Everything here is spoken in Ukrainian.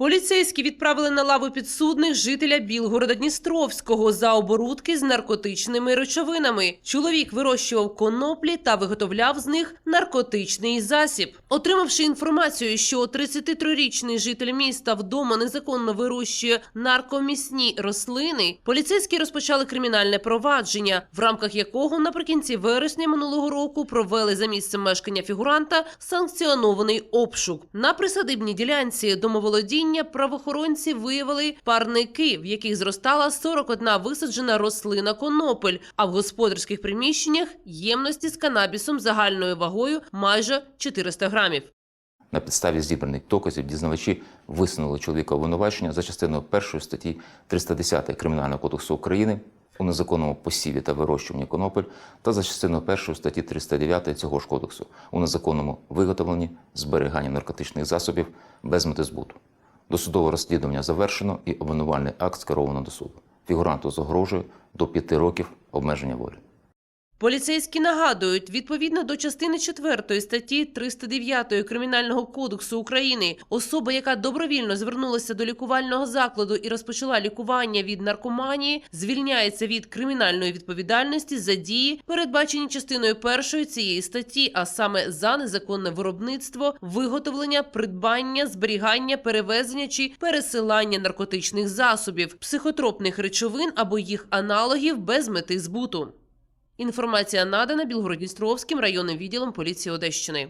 Поліцейські відправили на лаву підсудних жителя Білгорода Дністровського за оборудки з наркотичними речовинами. Чоловік вирощував коноплі та виготовляв з них наркотичний засіб. Отримавши інформацію, що 33-річний житель міста вдома незаконно вирощує наркомісні рослини, поліцейські розпочали кримінальне провадження, в рамках якого наприкінці вересня минулого року провели за місцем мешкання фігуранта санкціонований обшук. На присадибній ділянці домоволодіння правоохоронці виявили парники, в яких зростала 41 висаджена рослина конопель, а в господарських приміщеннях ємності з канабісом загальною вагою майже 400 грамів. На підставі зібраних доказів дізнавачі висунули чоловіка обвинувачення за частиною 1 статті 310 Кримінального кодексу України у незаконному посіві та вирощуванні конопель та за частиною 1 статті 309 цього ж кодексу у незаконному виготовленні, зберіганні наркотичних засобів без мети збуту. Досудове розслідування завершено і обвинувальний акт скеровано до суду. Фігуранту загрожує до п'яти років обмеження волі. Поліцейські нагадують, відповідно до частини 4 статті 309 Кримінального кодексу України, особа, яка добровільно звернулася до лікувального закладу і розпочала лікування від наркоманії, звільняється від кримінальної відповідальності за дії, передбачені частиною першої цієї статті, а саме за незаконне виробництво, виготовлення, придбання, зберігання, перевезення чи пересилання наркотичних засобів, психотропних речовин або їх аналогів без мети збуту. Інформація надана Білгородністровським районним відділом поліції Одещини.